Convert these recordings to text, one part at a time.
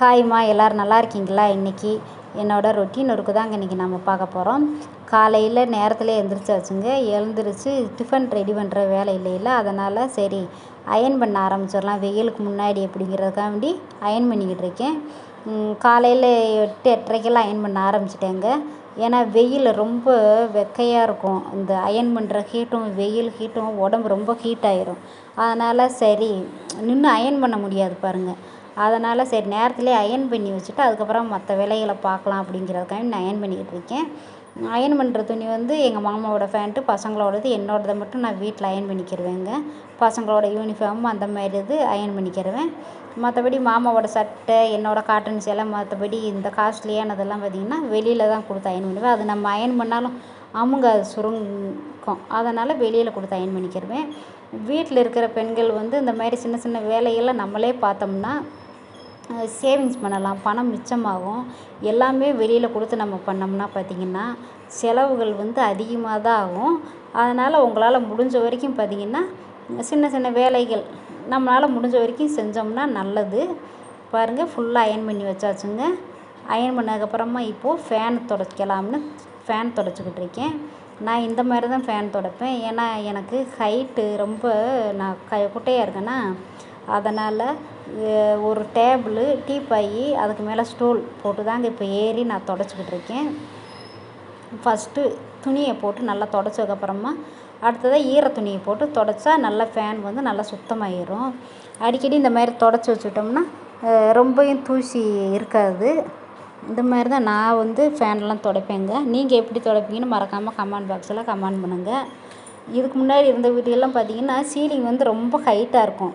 ஹாய்மா எல்லோரும் நல்லா இருக்கீங்களா? இன்றைக்கி என்னோடய ரொட்டீன் ஒர்க்கு தாங்க இன்றைக்கி நம்ம பார்க்க போகிறோம் காலையில் நேரத்தில் எழுந்திரிச்சாச்சுங்க எழுந்திரிச்சு டிஃபன் ரெடி பண்ணுற வேலை இல்லையில அதனால் சரி அயன் பண்ண ஆரம்பிச்சிடலாம். வெயிலுக்கு முன்னாடி அப்படிங்கிறதுக்காண்டி அயன் பண்ணிக்கிட்டு இருக்கேன். காலையில் எட்டு எட்டரைக்கெல்லாம் அயன் பண்ண ஆரம்பிச்சிட்டேங்க. ஏன்னா வெயில் ரொம்ப வெக்கையாக இருக்கும். இந்த அயன் பண்ணுற ஹீட்டும் வெயில் ஹீட்டும் உடம்பு ரொம்ப ஹீட் ஆயிரும். அதனால் சரி நின்று அயன் பண்ண முடியாது பாருங்கள் அதனால் சரி நேரத்திலே அயன் பண்ணி வச்சுட்டு அதுக்கப்புறம் மற்ற வேலைகளை பார்க்கலாம் அப்படிங்கிறதுக்காக நான் அயன் பண்ணிக்கிட்டு இருக்கேன். அயன் பண்ணுற துணி வந்து எங்கள் மாமாவோட ஃபேண்ட்டு பசங்களோடது. என்னோடதை மட்டும் நான் வீட்டில் அயன் பண்ணிக்கிடுவேங்க பசங்களோட யூனிஃபார்ம் அந்த மாதிரி இது அயன் பண்ணிக்கிருவேன். மற்றபடி மாமாவோட சட்டை என்னோடய காட்டன்ஸ் எல்லாம் மற்றபடி இந்த காஸ்ட்லியானதெல்லாம் பார்த்திங்கன்னா வெளியில் தான் கொடுத்து அயன் பண்ணுவேன். அது நம்ம அயன் பண்ணாலும் அமுங்க சுருங்கும். அதனால் வெளியில் கொடுத்து அயன் பண்ணிக்கிருவேன். வீட்டில் இருக்கிற பெண்கள் வந்து இந்த மாதிரி சின்ன சின்ன வேலையெல்லாம் நம்மளே பார்த்தோம்னா சேவிங்ஸ் பண்ணலாம். பணம் மிச்சமாகும். எல்லாமே வெளியில் கொடுத்து நம்ம பண்ணோம்னா பார்த்திங்கன்னா செலவுகள் வந்து அதிகமாக தான் ஆகும். அதனால் உங்களால் முடிஞ்ச வரைக்கும் பார்த்திங்கன்னா சின்ன சின்ன வேலைகள் நம்மளால் முடிஞ்ச வரைக்கும் செஞ்சோம்னா நல்லது. பாருங்கள் ஃபுல்லாக அயன் பண்ணி வச்சாச்சுங்க. அயன் பண்ணதுக்கப்புறமா இப்போது ஃபேன் துடைக்கலாம்னு ஃபேன் துடைச்சிக்கிட்டு இருக்கேன். நான் இந்த மாதிரி தான் ஃபேன் துடைப்பேன். ஏன்னா எனக்கு ஹைட்டு ரொம்ப நான் க குட்டையாக இருக்கேன்னா அதனால் ஒரு டேபிளு டீப்பாய் அதுக்கு மேலே ஸ்டூல் போட்டு தாங்க இப்போ ஏறி நான் துடச்சிக்கிட்டு இருக்கேன். ஃபஸ்ட்டு துணியை போட்டு நல்லா துடச்சதுக்கப்புறமா அடுத்ததாக ஈர துணியை போட்டு துடைச்சா நல்லா ஃபேன் வந்து நல்லா சுத்தமாகிடும் அடிக்கடி இந்த மாதிரி துடச்சி வச்சுட்டோம்னா ரொம்பவும் தூசி இருக்காது. இந்த மாதிரி தான் நான் வந்து ஃபேன்லாம் துடைப்பேங்க. நீங்கள் எப்படி துடைப்பீங்கன்னு மறக்காமல் கமெண்ட் பாக்ஸில் கமெண்ட் பண்ணுங்கள் இதுக்கு முன்னாடி இருந்த வீட்டுக்கெல்லாம் பார்த்தீங்கன்னா சீலிங் வந்து ரொம்ப ஹைட்டாக இருக்கும்.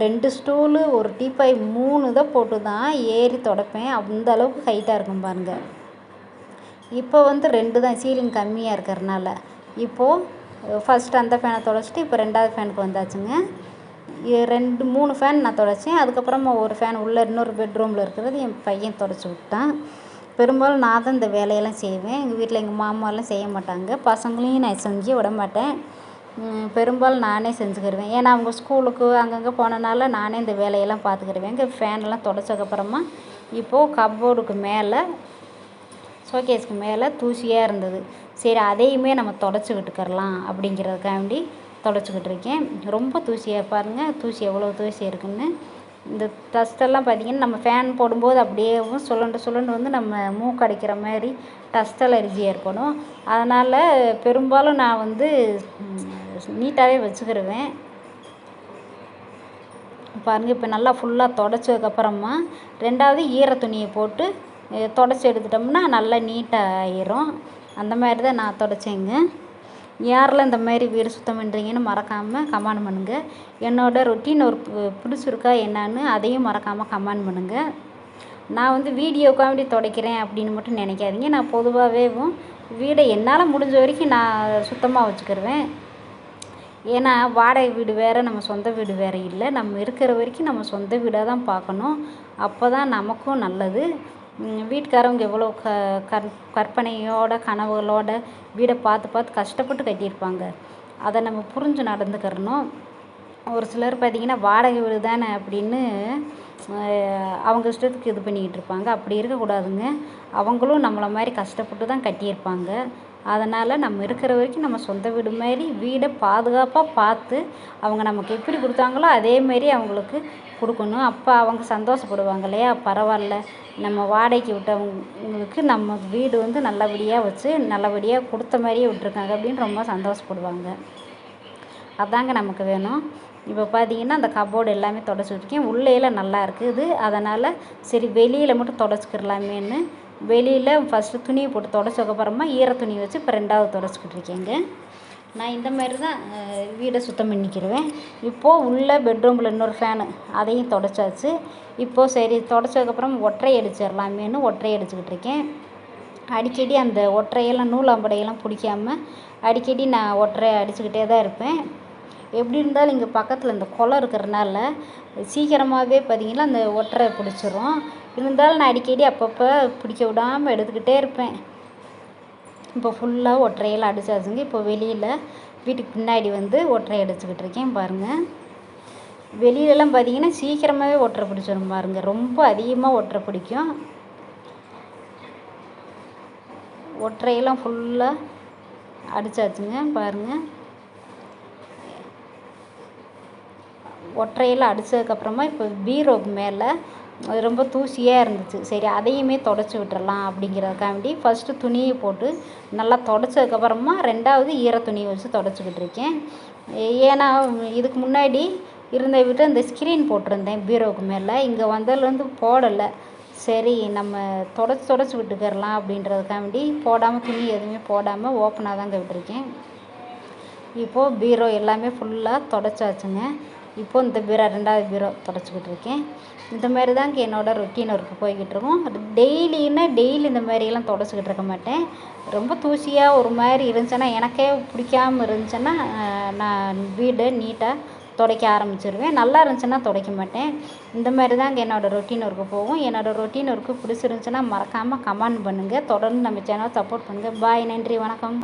ரெண்டு ஸ்டூலு ஒரு டீப்பாய் மூணு இதை போட்டு தான் ஏறி துடைப்பேன். அந்த அளவுக்கு ஹைட்டாக இருக்கும் பாருங்கள் இப்போ வந்து ரெண்டு தான் சீலிங் கம்மியாக இருக்கிறனால. இப்போது ஃபஸ்ட்டு அந்த ஃபேனை துடைச்சிட்டு இப்போ ரெண்டாவது ஃபேனுக்கு வந்தாச்சுங்க. ரெண்டு மூணு ஃபேன் நான் துடைச்சேன். அதுக்கப்புறமா ஒரு ஃபேன் உள்ளே இன்னொரு பெட்ரூமில் இருக்கிறது என் பையன் துடைச்சி விட்டான். பெரும்பாலும் நான் தான் இந்த வேலையெல்லாம் செய்வேன். எங்கள் வீட்டில் எங்கள் மாமாலாம் செய்ய மாட்டாங்க. பசங்களையும் நான் செஞ்சு விட மாட்டேன். பெரும்பாலும் நானே செஞ்சுக்கிருவேன். ஏன்னா அவங்க ஸ்கூலுக்கு அங்கங்கே போனனால நானே இந்த வேலையெல்லாம் பார்த்துக்கிருவேன். இங்கே ஃபேனெல்லாம் துடைச்சதுக்கப்புறமா இப்போது கப்போர்டுக்கு மேலே ஷோகேஸ்க்கு மேலே தூசியாக இருந்தது. சரி அதையுமே நம்ம தொடச்சி அப்படிங்கிறதுக்காண்டி தொடச்சிக்கிட்டு இருக்கேன் ரொம்ப தூசியாக பாருங்கள் தூசி எவ்வளோ தூசி இருக்குன்னு. இந்த டஸ்ட்டெல்லாம் பார்த்திங்கன்னா நம்ம ஃபேன் போடும்போது அப்படியேவும் சுழண்டு சுழண்டு வந்து நம்ம மூக்கடைக்கிற மாதிரி டஸ்ட் அலர்ஜி ஏற்படும். அதனால் பெரும்பாலும் நான் வந்து நீட்டாகவே வச்சுக்கிடுவேன் பாருங்கள் இப்போ நல்லா ஃபுல்லாக தொடச்சதுக்கப்புறமா ரெண்டாவது ஈர துணியை போட்டு தொடச்சி எடுத்துட்டோம்னா நல்லா நீட்டாக ஆயிரும் அந்த மாதிரி தான் நான் தொடச்சேங்க. யாரெல்லாம் இந்த மாதிரி வீடு சுத்தம் பண்ணுறீங்கன்னு மறக்காமல் கமெண்ட் பண்ணுங்கள் என்னோடய ரொட்டீன் ஒரு பிடிச்சிருக்கா என்னான்னு அதையும் மறக்காமல் கமெண்ட் பண்ணுங்கள் நான் வந்து வீடியோக்காண்டி துடைக்கிறேன் அப்படின்னு மட்டும் நினைக்காதீங்க. நான் பொதுவாகவேவும் வீடை என்னால் முடிஞ்ச வரைக்கும் நான் சுத்தமாக வச்சுக்கிடுவேன் ஏன்னா வாடகை வீடு வேறு நம்ம சொந்த வீடு வேறு இல்லை. நம்ம இருக்கிற வரைக்கும் நம்ம சொந்த வீடாக தான் பார்க்கணும். அப்போ தான் நமக்கும் நல்லது. வீட்டுக்காரவங்க எவ்வளோ க கற் கற்பனையோட கனவுகளோட வீடை பார்த்து பார்த்து கஷ்டப்பட்டு கட்டியிருப்பாங்க. அதை நம்ம புரிஞ்சு நடந்துக்கிறணும். ஒரு சிலர் பார்த்திங்கன்னா வாடகை வீடு தானே அப்படின்னு அவங்க இஷ்டத்துக்கு இது பண்ணிக்கிட்டு இருப்பாங்க. அப்படி இருக்கக்கூடாதுங்க. அவங்களும் நம்மளை மாதிரி கஷ்டப்பட்டு தான் கட்டியிருப்பாங்க. அதனால் நம்ம இருக்கிற வரைக்கும் நம்ம சொந்த வீடு மாதிரி வீடை பாதுகாப்பாக பார்த்து அவங்க நமக்கு எப்படி கொடுத்தாங்களோ அதேமாரி அவங்களுக்கு கொடுக்கணும். அப்போ அவங்க சந்தோஷப்படுவாங்க இல்லையா? பரவாயில்ல. நம்ம வாடகைக்கு விட்டவங்களுக்கு நம்ம வீடு வந்து நல்லபடியாக வச்சு நல்லபடியாக கொடுத்த மாதிரியே விட்ருக்காங்க அப்படின்னு ரொம்ப சந்தோஷப்படுவாங்க. அதாங்க நமக்கு வேணும். இப்போ பார்த்தீங்கன்னா அந்த கபோர்டு எல்லாமே தொடச்சி வச்சுருக்கேன். உள்ளேயெல்லாம் நல்லா இருக்குது. அதனால் சரி வெளியில் மட்டும் தொடச்சிக்கிடலாமேன்னு வெளியில் ஃபஸ்ட்டு துணியை போட்டு துடைச்சதுக்கப்புறமா ஈர துணி வச்சு இப்போ ரெண்டாவது துடைச்சிக்கிட்டு இருக்கேங்க. நான் இந்த மாதிரி தான் வீடை சுத்தம் பண்ணிக்கிடுவேன் இப்போது உள்ள பெட்ரூமில் இன்னொரு ஃபேனு அதையும் துடைச்சாச்சு. இப்போது சரி தொடச்சதுக்கப்புறம் ஒற்றை அடிச்சிடலாமேன்னு ஒற்றை அடிச்சுக்கிட்டு இருக்கேன். அடிக்கடி அந்த ஒற்றையெல்லாம் நூலாம்படையெல்லாம் பிடிக்காம அடிக்கடி நான் ஒற்றை அடிச்சுக்கிட்டே தான் இருப்பேன். எப்படி இருந்தாலும் இங்கே பக்கத்தில் இந்த குளம் இருக்கிறனால சீக்கிரமாகவே பார்த்தீங்கன்னா அந்த ஒற்றை பிடிச்சிரும். இருந்தாலும் நான் அடிக்கடி அப்பப்போ பிடிக்க விடாமல் எடுத்துக்கிட்டே இருப்பேன். இப்போ ஃபுல்லாக ஒற்றையெல்லாம் அடிச்சாச்சுங்க இப்போ வெளியில் வீட்டுக்கு பின்னாடி வந்து ஒற்றை அடிச்சுக்கிட்டு இருக்கேன் பாருங்கள் வெளியிலலாம் பார்த்தீங்கன்னா சீக்கிரமாகவே ஒட்டரை பிடிச்சிரும் பாருங்கள் ரொம்ப அதிகமாக ஒட்டரை பிடிக்கும். ஒற்றையெல்லாம் ஃபுல்லாக அடித்தாச்சுங்க பாருங்கள் ஒற்றையில் அடித்ததுக்கப்புறமா இப்போ பீரோ மேலே ரொம்ப தூசியாக இருந்துச்சு. சரி அதையுமே தொடச்சி விட்டுறலாம் அப்படிங்கிறதுக்காண்டி ஃபஸ்ட்டு துணியை போட்டு நல்லா தொடச்சதுக்கப்புறமா ரெண்டாவது ஈர துணியை வச்சு தொடச்சிக்கிட்டு இருக்கேன் ஏன்னா இதுக்கு முன்னாடி இருந்த விட்டு இந்த ஸ்க்ரீன் போட்டிருந்தேன் பீரோவுக்கு மேலே. இங்கே வந்ததுலேருந்து போடலை. சரி நம்ம தொடச்சி தொடச்சி விட்டுக்கிறலாம் அப்படின்றதுக்காண்டி போடாமல் துணி எதுவுமே போடாமல் ஓப்பனாக தாங்க விட்டுருக்கேன். இப்போது பீரோ எல்லாமே ஃபுல்லாக தொடச்சாச்சுங்க. இப்போது இந்த பீரோ ரெண்டாவது பீரோ தொடச்சிக்கிட்டு இருக்கேன். இந்த மாதிரி தாங்க என்னோடய ரொட்டீன் ஒர்க்கு போய்கிட்டு இருக்கும். டெய்லின்னா டெய்லி இந்த மாதிரியெல்லாம் தொடச்சிக்கிட்டு இருக்க மாட்டேன். ரொம்ப தூசியாக ஒரு மாதிரி இருந்துச்சுன்னா எனக்கே பிடிக்காம இருந்துச்சுன்னா நான் வீடு நீட்டாக துடைக்க ஆரம்பிச்சிருவேன். நல்லா இருந்துச்சுன்னா துடைக்க மாட்டேன். இந்த மாதிரி தாங்க என்னோடய ரொட்டீன் ஒர்க்கு போகும். என்னோடய ரொட்டீன் ஒர்க்கு பிடிச்சிருந்துச்சுன்னா மறக்காமல் கமெண்ட் பண்ணுங்கள் தொடர்ந்து நம்ம சேனலை சப்போர்ட் பண்ணுங்கள் பாய் நன்றி. வணக்கம்.